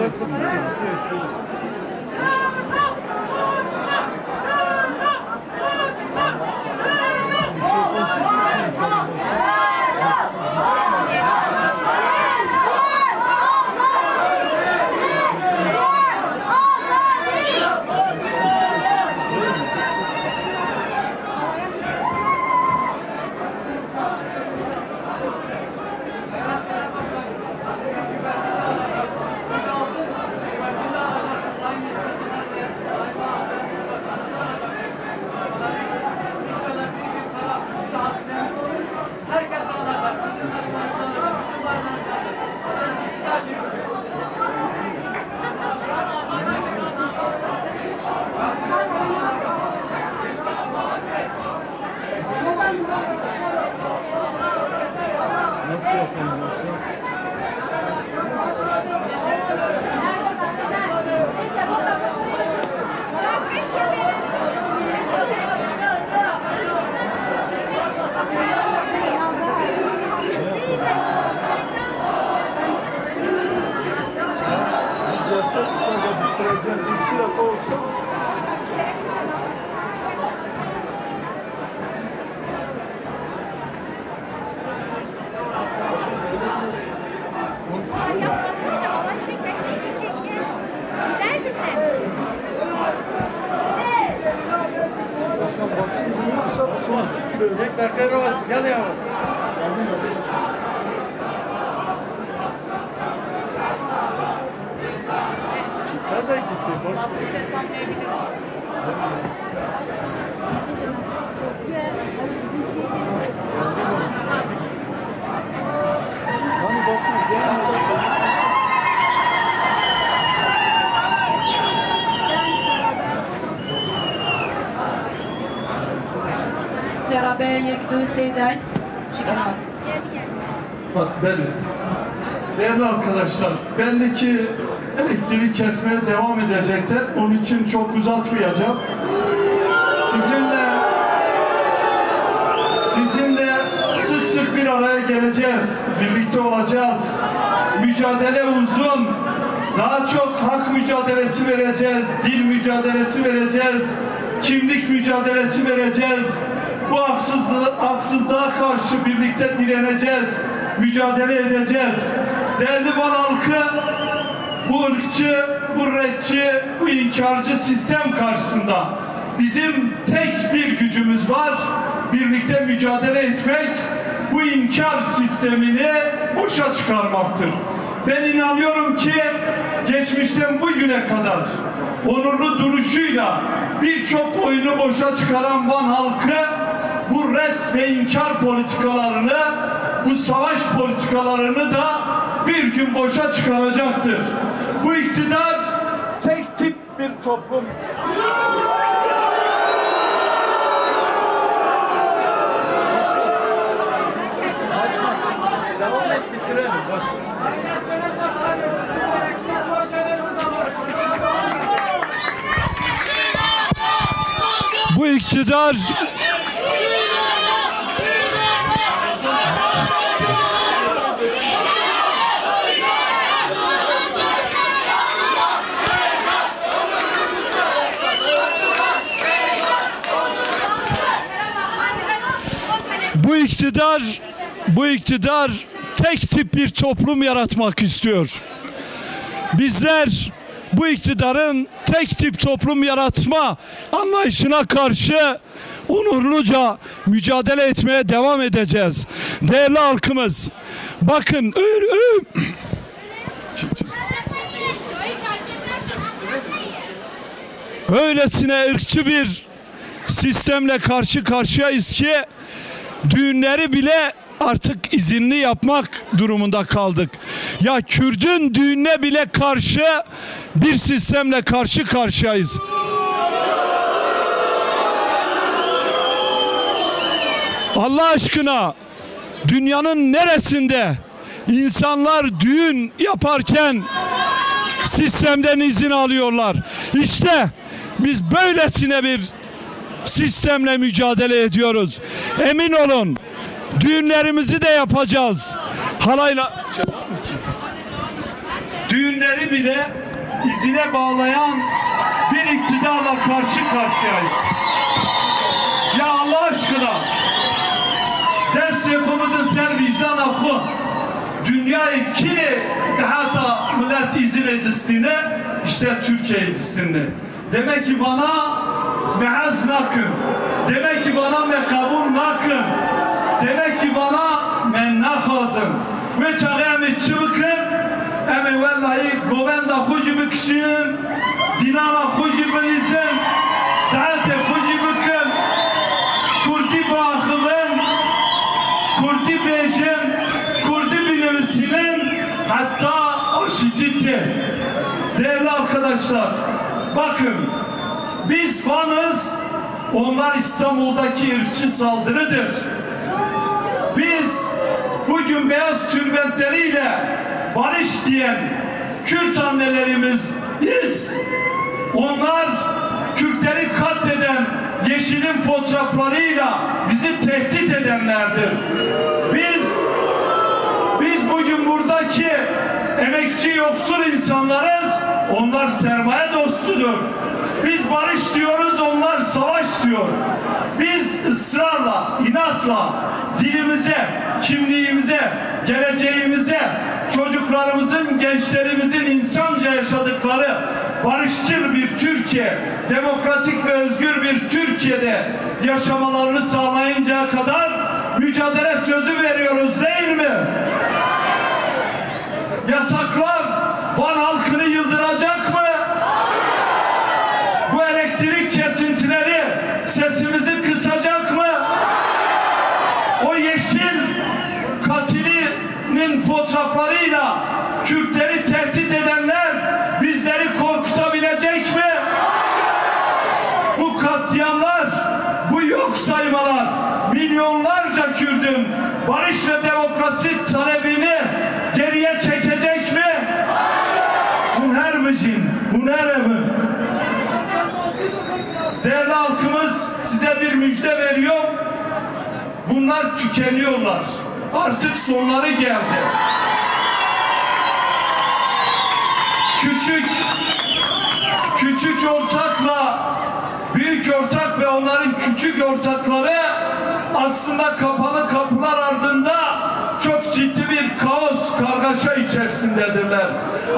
Nasıl Seyden Şükran. Bak değerli arkadaşlar, belli ki elektriği kesmeye devam edecekler. Onun için çok uzatmayacağım. Sizinle sizinle sık sık bir araya geleceğiz. Birlikte olacağız. Mücadele uzun. Daha çok hak mücadelesi vereceğiz, dil mücadelesi vereceğiz, kimlik mücadelesi vereceğiz. Bu haksızlığa, haksızlığa karşı birlikte direneceğiz. Mücadele edeceğiz. Değerli Van halkı bu ırkçı, bu retçi, bu inkarcı sistem karşısında bizim tek bir gücümüz var. Birlikte mücadele etmek, bu inkar sistemini boşa çıkarmaktır. Ben inanıyorum ki geçmişten bugüne kadar onurlu duruşuyla birçok oyunu boşa çıkaran Van halkı bu ret ve inkar politikalarını, bu savaş politikalarını da bir gün boşa çıkaracaktır. Bu iktidar tek tip bir toplum. Bu iktidar bu iktidar bu iktidar tek tip bir toplum yaratmak istiyor. Bizler bu iktidarın tek tip toplum yaratma anlayışına karşı onurluca mücadele etmeye devam edeceğiz. Değerli halkımız, bakın öylesine ırkçı bir sistemle karşı karşıyayız ki düğünleri bile artık izinli yapmak durumunda kaldık. Ya Kürdün düğününe bile karşı bir sistemle karşı karşıyayız. Allah aşkına dünyanın neresinde insanlar düğün yaparken sistemden izin alıyorlar. İşte biz böylesine bir sistemle mücadele ediyoruz. Emin olun düğünlerimizi de yapacağız. Halayla düğünleri bile izine bağlayan bir iktidarla karşı karşıyayız. Ya Allah aşkına dest yapımıdır ser vicdan akı dünyayı kine daha da millet izin edistine işte Türkiye edistine. Demek ki bana meaz nakın. Demek ki bana mekabul nakın. Demek ki bana men nakazım. Ve çağımı çıbıkın. Emi vallahi govenda hucu büküşün. Dinana hucu bilizin. Dağıtı hucu bükün. Kurdi bağımın. Kurdi bejim. Kurdi bilimsinin. Hatta aşititi. Değerli arkadaşlar. Bakın. Biz Van'ız. Onlar İstanbul'daki ırkçı saldırıdır. Biz bugün beyaz tülbentleriyle barış diyen Kürt annelerimiz biz. Onlar Kürtleri katleden Yeşil'in fotoğraflarıyla bizi tehdit edenlerdir. Biz biz bugün buradaki emekçi yoksul insanlarız. Onlar sermaye dostudur. Biz barış diyoruz, onlar savaş diyor. Biz ısrarla, inatla dilimize, kimliğimize, geleceğimize, çocuklarımızın, gençlerimizin insanca yaşadıkları barışçıl bir Türkiye, demokratik ve özgür bir Türkiye'de yaşamalarını sağlayıncaya kadar mücadele sözü veriyoruz değil mi? Yasaklar Van halkını yıldıracak mı? Bu elektrik kesintileri sesimizi kısacak mı? O yeşil katilinin fotoğraflarıyla Kürtleri tehdit edenler bizleri korkutabilecek mi? Bu katliamlar, bu yok saymalar milyonlarca Kürdün barış ve demokrasi talebini geriye çekecek mi? Bunher mıcin, bunher evin. Değerli halkımız size bir müjde veriyor. Bunlar tükeniyorlar. Artık sonları geldi. Küçük küçük ortakla büyük ortak ve onların küçük ortakları aslında kapalı kargaşa içerisindedirler.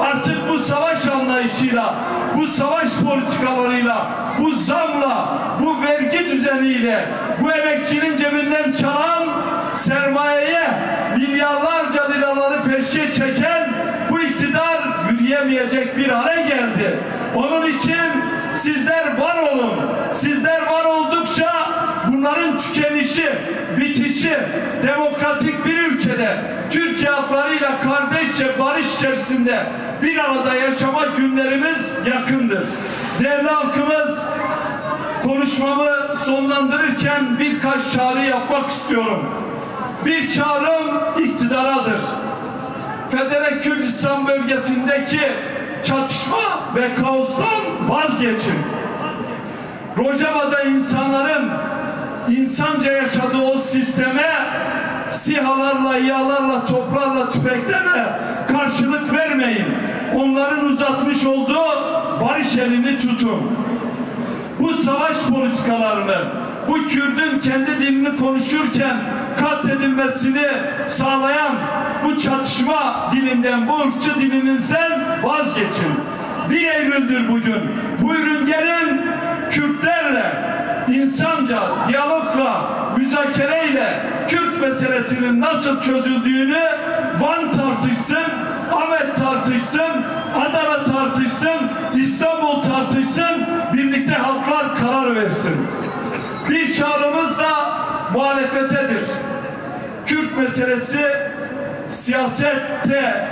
Artık bu savaş anlayışıyla, bu savaş politikalarıyla, bu zamla, bu vergi düzeniyle, bu emekçinin cebinden çalan sermayeye milyarlarca liraları peşke çeken bu iktidar yürüyemeyecek bir hale geldi. Onun için sizler var olun. Sizler var oldukça bunların tükenişi, bitişi demokratik bir ülkede Türkiye halklarıyla kardeşçe barış içerisinde bir arada yaşama günlerimiz yakındır. Değerli halkımız konuşmamı sonlandırırken birkaç çağrı yapmak istiyorum. Bir çağrım iktidaradır. Federe Kürdistan bölgesindeki çatışma ve kaostan vazgeçin. Rojava'da insanların insanca yaşadığı o sisteme sihalarla, yağlarla, toplarla, tüfeklerle karşılık vermeyin. Onların uzatmış olduğu barış elini tutun. Bu savaş politikalarını, bu Kürdün kendi dilini konuşurken katledilmesini sağlayan bu çatışma dilinden, bu ırkçı dilinizden vazgeçin. 1 Eylül'dür bugün. Buyurun gelin Kürtlerle insanca, diyalogla, müzakereyle Kürt meselesinin nasıl çözüldüğünü Van tartışsın, Ahmet tartışsın, Adana tartışsın, İstanbul tartışsın, birlikte halklar karar versin. Bir çağrımız da muhalefetedir. Kürt meselesi siyasette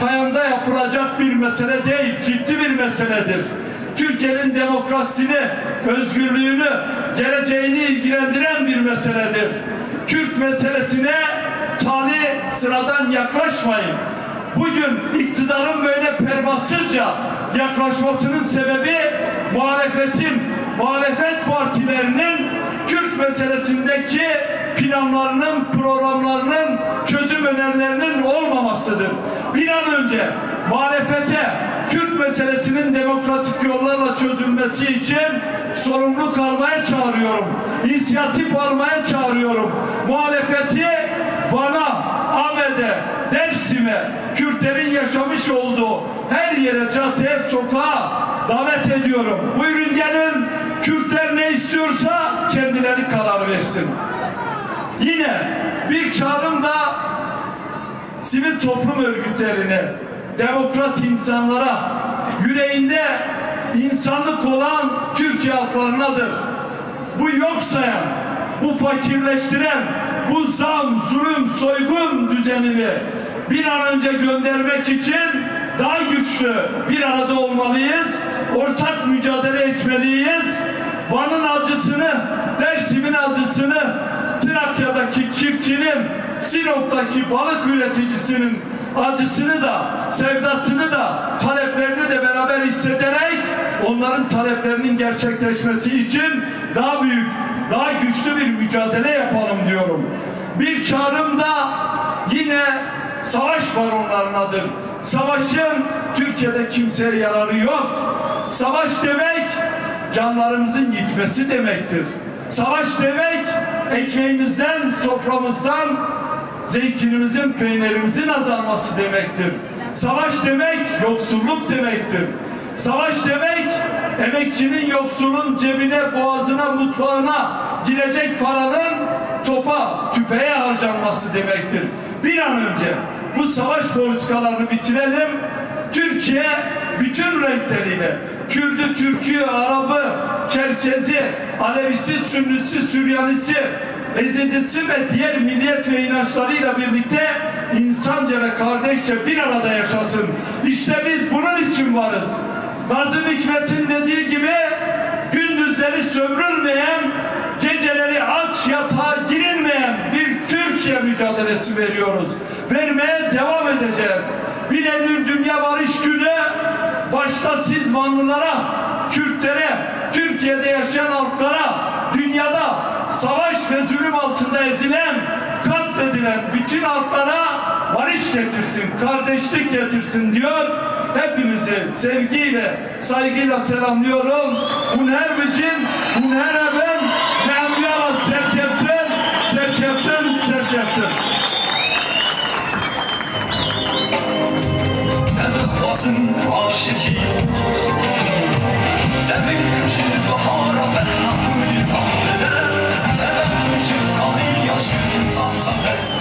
payanda yapılacak bir mesele değil, ciddi bir meseledir. Türkiye'nin demokrasisini, özgürlüğünü, geleceğini ilgilendiren bir mesele. meseledir. Kürt meselesine tali sıradan yaklaşmayın. Bugün iktidarın böyle pervasızca yaklaşmasının sebebi muhalefetin, muhalefet partilerinin Kürt meselesindeki planlarının, programlarının, çözüm önerilerinin olmamasıdır. Bir an önce muhalefete Kürt meselesinin demokratik yollarla çözülmesi için sorumluluk almaya çağırıyorum. İnisiyatif almaya çağırıyorum. Muhalefeti Van'a, Ahmet'e, Dersim'e, Kürtlerin yaşamış olduğu her yere, caddeye, sokağa davet ediyorum. Buyurun gelin, Kürtler ne istiyorsa kendileri karar versin. Yine bir çağrım da sivil toplum örgütlerine, demokrat insanlara, yüreğinde insanlık olan Türkiye halklarınadır. Bu yok sayan, bu fakirleştiren, bu zam, zulüm, soygun düzenini bir an önce göndermek için daha güçlü bir arada olmalıyız. Ortak mücadele etmeliyiz. Van'ın acısını, Dersim'in acısını, Trakya'daki çiftçinin, Sinop'taki balık üreticisinin acısını da, sevdasını da, taleplerini de beraber hissederek onların taleplerinin gerçekleşmesi için daha büyük, daha güçlü bir mücadele yapalım diyorum. Bir çağrım da yine savaş var onların adı. Savaşın Türkiye'de kimseye yararı yok. Savaş demek canlarımızın gitmesi demektir. Savaş demek ekmeğimizden, soframızdan zeytinimizin, peynirimizin azalması demektir. Savaş demek yoksulluk demektir. Savaş demek emekçinin yoksulun cebine, boğazına, mutfağına girecek paranın topa, tüfeğe harcanması demektir. Bir an önce bu savaş politikalarını bitirelim. Türkiye bütün renkleriyle Kürdü, Türk'ü, Arabı, Çerkezi, Alevisi, Sünnisi, Süryanisi, Ezidisi ve diğer milliyet ve inançlarıyla birlikte insanca ve kardeşçe bir arada yaşasın. İşte biz bunun için varız. Nazım Hikmet'in dediği gibi gündüzleri sömürülmeyen, geceleri aç yatağa girilmeyen bir Türkiye mücadelesi veriyoruz. Vermeye devam edeceğiz. Bir Eylül Dünya Barış Günü başta siz Vanlılara, Kürtlere, Türkiye'de yaşayan halklara, dünyada savaş ve zulüm altında ezilen, katledilen bütün halklara barış getirsin, kardeşlik getirsin diyor. Hepinizi sevgiyle, saygıyla selamlıyorum. Unervicin, unereben, nemyala serkeftin, serkeftin, serkeftin. lazım aşık. Tevekküşü bahara betlakul kamdede Tevekküşü kamil yaşı tahtader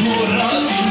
Jura-se